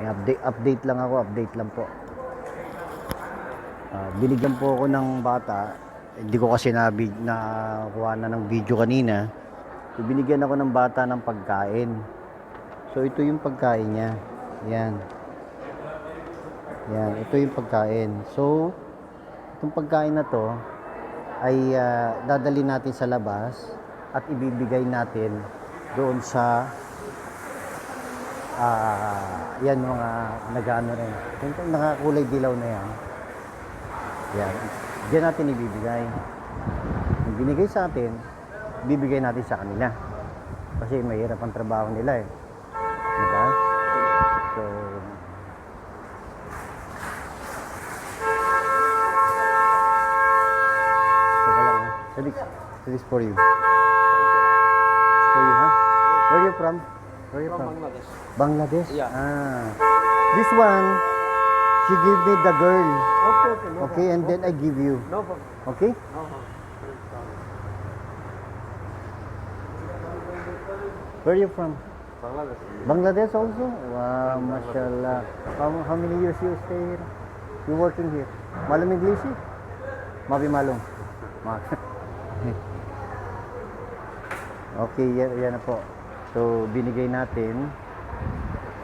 Update, update lang ako, update lang po. Ah, binigyan po ako ng bata. Hindi ko kasi na nakuha na ng video kanina. So, binigyan ako ng bata ng pagkain. So ito yung pagkain niya. Yan. Yan, ito yung pagkain. So itong pagkain na to ay ah, dadali natin sa labas at ibibigay natin doon sa ah yan mga nagano rin. Yung nakakulay dilaw na yan. Yan. Diyan natin ibibigay. Yung binigay sa atin, bibigay natin sa kanila. Kasi mahirap ang trabaho nila eh. Diba? So, Teka lang. ah. Salik. This is for you. For you, huh? Where you from? Where you from? Bangladesh. Bangladesh? Yeah. Ah. This one, she give me the girl. Okay, okay. No Okay, and then I give you. No problem. Okay? No problem. Where you from? Bangladesh. Bangladesh also? Wow, mashallah. How, how many years you stay here? You working here? Malam English? Mabi malum. Ma- okay, yan, yan na po. So, binigay natin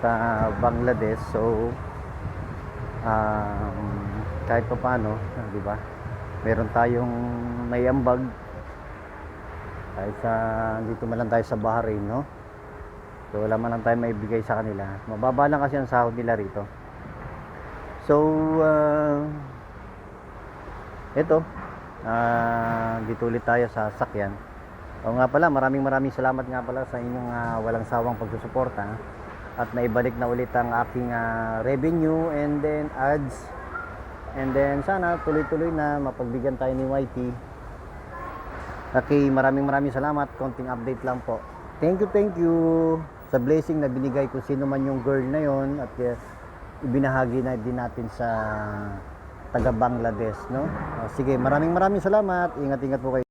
sa Bangladesh. So, um, kahit pa paano, di ba? Meron tayong may ambag. Kahit sa, dito man lang tayo sa Bahrain, no? So wala man lang tayo maibigay sa kanila. Mababa lang kasi ang sahod nila rito. So, uh, ito, ah, dito ulit tayo sa sakyan. O nga pala, maraming maraming salamat nga pala sa inyong ah, walang sawang pagsusuporta. At naibalik na ulit ang aking ah, revenue and then ads. And then sana tuloy-tuloy na mapagbigyan tayo ni YT. Okay, maraming maraming salamat. Konting update lang po. Thank you, thank you sa blessing na binigay kung sino man yung girl na yon at uh, ibinahagi na din natin sa taga Bangladesh, no? Uh, sige, maraming maraming salamat. Ingat-ingat po kayo.